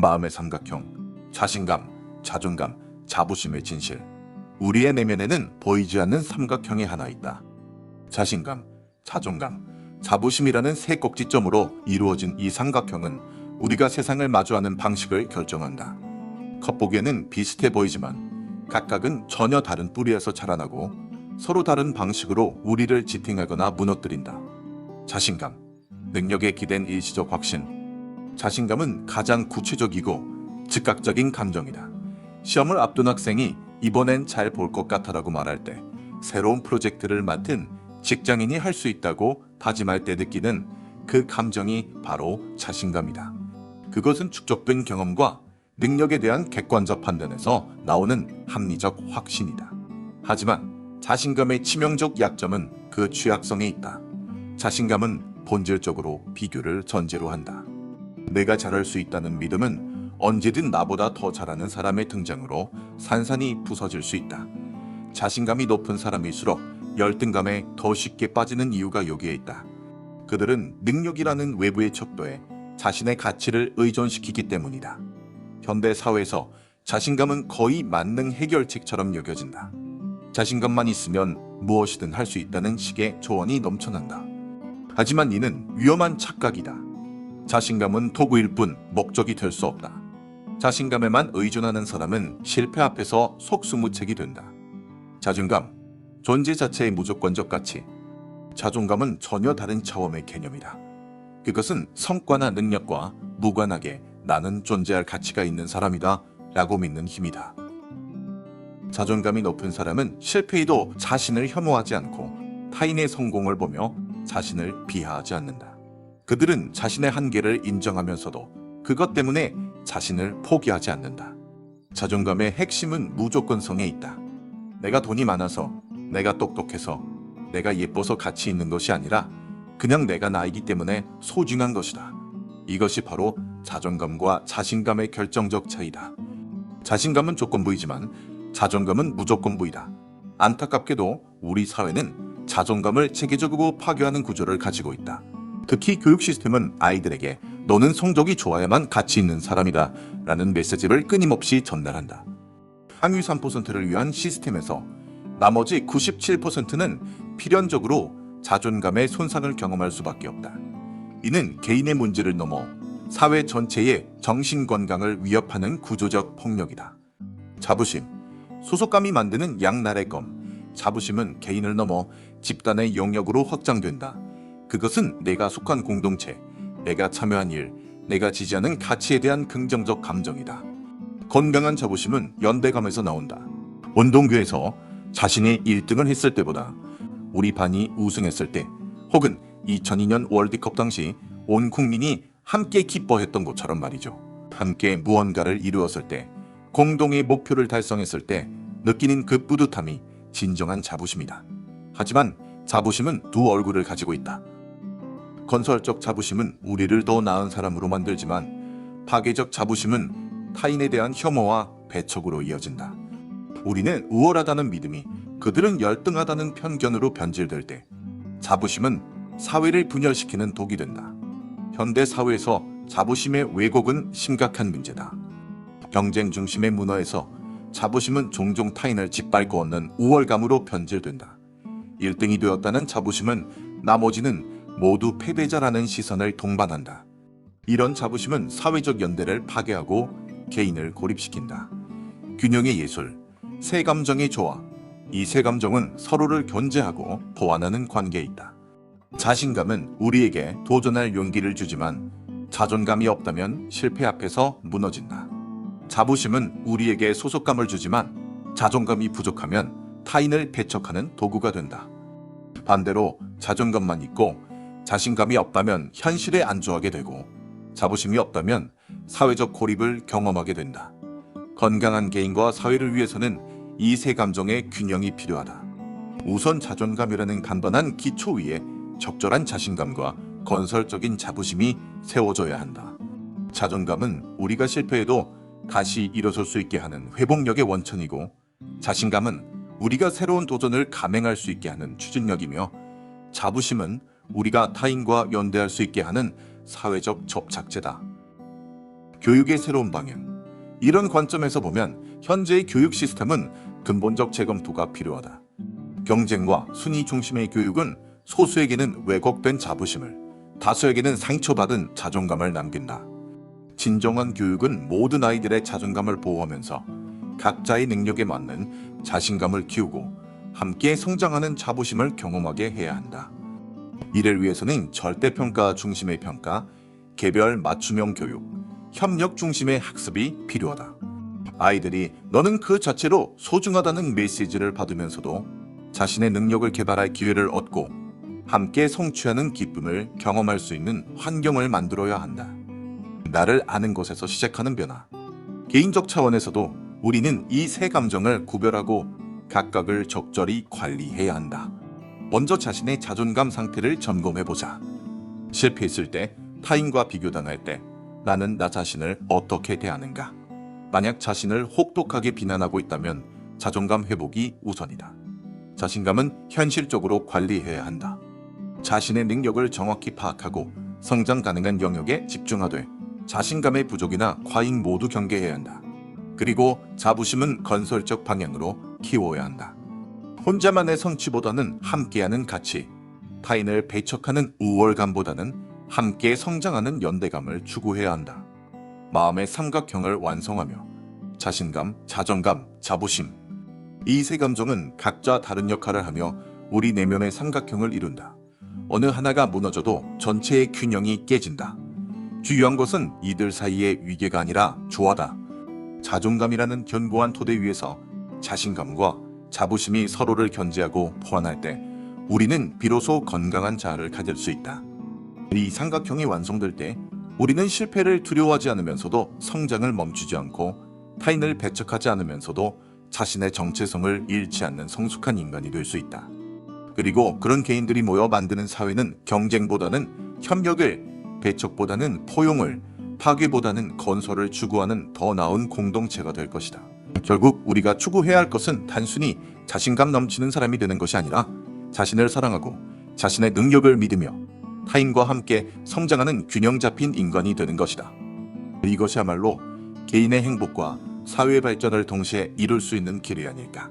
마음의 삼각형, 자신감, 자존감, 자부심의 진실. 우리의 내면에는 보이지 않는 삼각형이 하나 있다. 자신감, 자존감, 자부심이라는 세 꼭지점으로 이루어진 이 삼각형은 우리가 세상을 마주하는 방식을 결정한다. 겉보기에는 비슷해 보이지만 각각은 전혀 다른 뿌리에서 자라나고 서로 다른 방식으로 우리를 지탱하거나 무너뜨린다. 자신감, 능력에 기댄 일시적 확신. 자신감은 가장 구체적이고 즉각적인 감정이다. 시험을 앞둔 학생이 이번엔 잘 볼 것 같아라고 말할 때 새로운 프로젝트를 맡은 직장인이 할 수 있다고 다짐할 때 느끼는 그 감정이 바로 자신감이다. 그것은 축적된 경험과 능력에 대한 객관적 판단에서 나오는 합리적 확신이다. 하지만 자신감의 치명적 약점은 그 취약성에 있다. 자신감은 본질적으로 비교를 전제로 한다. 내가 잘할 수 있다는 믿음은 언제든 나보다 더 잘하는 사람의 등장으로 산산이 부서질 수 있다. 자신감이 높은 사람일수록 열등감에 더 쉽게 빠지는 이유가 여기에 있다. 그들은 능력이라는 외부의 척도에 자신의 가치를 의존시키기 때문이다. 현대 사회에서 자신감은 거의 만능 해결책처럼 여겨진다. 자신감만 있으면 무엇이든 할 수 있다는 식의 조언이 넘쳐난다. 하지만 이는 위험한 착각이다. 자신감은 도구일 뿐 목적이 될 수 없다. 자신감에만 의존하는 사람은 실패 앞에서 속수무책이 된다. 자존감, 존재 자체의 무조건적 가치. 자존감은 전혀 다른 차원의 개념이다. 그것은 성과나 능력과 무관하게 나는 존재할 가치가 있는 사람이다 라고 믿는 힘이다. 자존감이 높은 사람은 실패에도 자신을 혐오하지 않고 타인의 성공을 보며 자신을 비하하지 않는다. 그들은 자신의 한계를 인정하면서도 그것 때문에 자신을 포기하지 않는다. 자존감의 핵심은 무조건성에 있다. 내가 돈이 많아서, 내가 똑똑해서, 내가 예뻐서 가치 있는 것이 아니라 그냥 내가 나이기 때문에 소중한 것이다. 이것이 바로 자존감과 자신감의 결정적 차이다. 자신감은 조건부이지만 자존감은 무조건부이다. 안타깝게도 우리 사회는 자존감을 체계적으로 파괴하는 구조를 가지고 있다. 특히 교육 시스템은 아이들에게 너는 성적이 좋아야만 가치 있는 사람이다 라는 메시지를 끊임없이 전달한다. 상위 3%를 위한 시스템에서 나머지 97%는 필연적으로 자존감의 손상을 경험할 수밖에 없다. 이는 개인의 문제를 넘어 사회 전체의 정신 건강을 위협하는 구조적 폭력이다. 자부심, 소속감이 만드는 양날의 검. 자부심은 개인을 넘어 집단의 영역으로 확장된다. 그것은 내가 속한 공동체, 내가 참여한 일, 내가 지지하는 가치에 대한 긍정적 감정이다. 건강한 자부심은 연대감에서 나온다. 운동교에서 자신이 1등을 했을 때보다 우리 반이 우승했을 때 혹은 2002년 월드컵 당시 온 국민이 함께 기뻐했던 것처럼 말이죠. 함께 무언가를 이루었을 때, 공동의 목표를 달성했을 때 느끼는 그 뿌듯함이 진정한 자부심이다. 하지만 자부심은 두 얼굴을 가지고 있다. 건설적 자부심은 우리를 더 나은 사람으로 만들지만 파괴적 자부심은 타인에 대한 혐오와 배척으로 이어진다. 우리는 우월하다는 믿음이 그들은 열등하다는 편견으로 변질될 때 자부심은 사회를 분열시키는 독이 된다. 현대 사회에서 자부심의 왜곡은 심각한 문제다. 경쟁 중심의 문화에서 자부심은 종종 타인을 짓밟고 얻는 우월감으로 변질된다. 1등이 되었다는 자부심은 나머지는 모두 패배자라는 시선을 동반한다. 이런 자부심은 사회적 연대를 파괴하고 개인을 고립시킨다. 균형의 예술, 세 감정의 조화. 이 세 감정은 서로를 견제하고 보완하는 관계에 있다. 자신감은 우리에게 도전할 용기를 주지만 자존감이 없다면 실패 앞에서 무너진다. 자부심은 우리에게 소속감을 주지만 자존감이 부족하면 타인을 배척하는 도구가 된다. 반대로 자존감만 있고 자신감이 없다면 현실에 안주하게 되고 자부심이 없다면 사회적 고립을 경험하게 된다. 건강한 개인과 사회를 위해서는 이 세 감정의 균형이 필요하다. 우선 자존감이라는 간단한 기초 위에 적절한 자신감과 건설적인 자부심이 세워져야 한다. 자존감은 우리가 실패해도 다시 일어설 수 있게 하는 회복력의 원천이고 자신감은 우리가 새로운 도전을 감행할 수 있게 하는 추진력이며 자부심은 우리가 타인과 연대할 수 있게 하는 사회적 접착제다. 교육의 새로운 방향. 이런 관점에서 보면 현재의 교육 시스템은 근본적 재검토가 필요하다. 경쟁과 순위 중심의 교육은 소수에게는 왜곡된 자부심을, 다수에게는 상처받은 자존감을 남긴다. 진정한 교육은 모든 아이들의 자존감을 보호하면서 각자의 능력에 맞는 자신감을 키우고 함께 성장하는 자부심을 경험하게 해야 한다. 이를 위해서는 절대평가 중심의 평가, 개별 맞춤형 교육, 협력 중심의 학습이 필요하다. 아이들이 너는 그 자체로 소중하다는 메시지를 받으면서도 자신의 능력을 개발할 기회를 얻고 함께 성취하는 기쁨을 경험할 수 있는 환경을 만들어야 한다. 나를 아는 것에서 시작하는 변화. 개인적 차원에서도 우리는 이 세 감정을 구별하고 각각을 적절히 관리해야 한다. 먼저 자신의 자존감 상태를 점검해 보자. 실패했을 때, 타인과 비교당할 때, 나는 나 자신을 어떻게 대하는가? 만약 자신을 혹독하게 비난하고 있다면 자존감 회복이 우선이다. 자신감은 현실적으로 관리해야 한다. 자신의 능력을 정확히 파악하고 성장 가능한 영역에 집중하되 자신감의 부족이나 과잉 모두 경계해야 한다. 그리고 자부심은 건설적 방향으로 키워야 한다. 혼자만의 성취보다는 함께하는 가치, 타인을 배척하는 우월감보다는 함께 성장하는 연대감을 추구해야 한다. 마음의 삼각형을 완성하며 자신감, 자존감, 자부심 이 세 감정은 각자 다른 역할을 하며 우리 내면의 삼각형을 이룬다. 어느 하나가 무너져도 전체의 균형이 깨진다. 중요한 것은 이들 사이의 위계가 아니라 조화다. 자존감이라는 견고한 토대 위에서 자신감과 자부심이 서로를 견제하고 보완할 때 우리는 비로소 건강한 자아를 가질 수 있다. 이 삼각형이 완성될 때 우리는 실패를 두려워하지 않으면서도 성장을 멈추지 않고 타인을 배척하지 않으면서도 자신의 정체성을 잃지 않는 성숙한 인간이 될 수 있다. 그리고 그런 개인들이 모여 만드는 사회는 경쟁보다는 협력을, 배척보다는 포용을, 파괴보다는 건설을 추구하는 더 나은 공동체가 될 것이다. 결국 우리가 추구해야 할 것은 단순히 자신감 넘치는 사람이 되는 것이 아니라 자신을 사랑하고 자신의 능력을 믿으며 타인과 함께 성장하는 균형 잡힌 인간이 되는 것이다. 이것이야말로 개인의 행복과 사회 발전을 동시에 이룰 수 있는 길이 아닐까.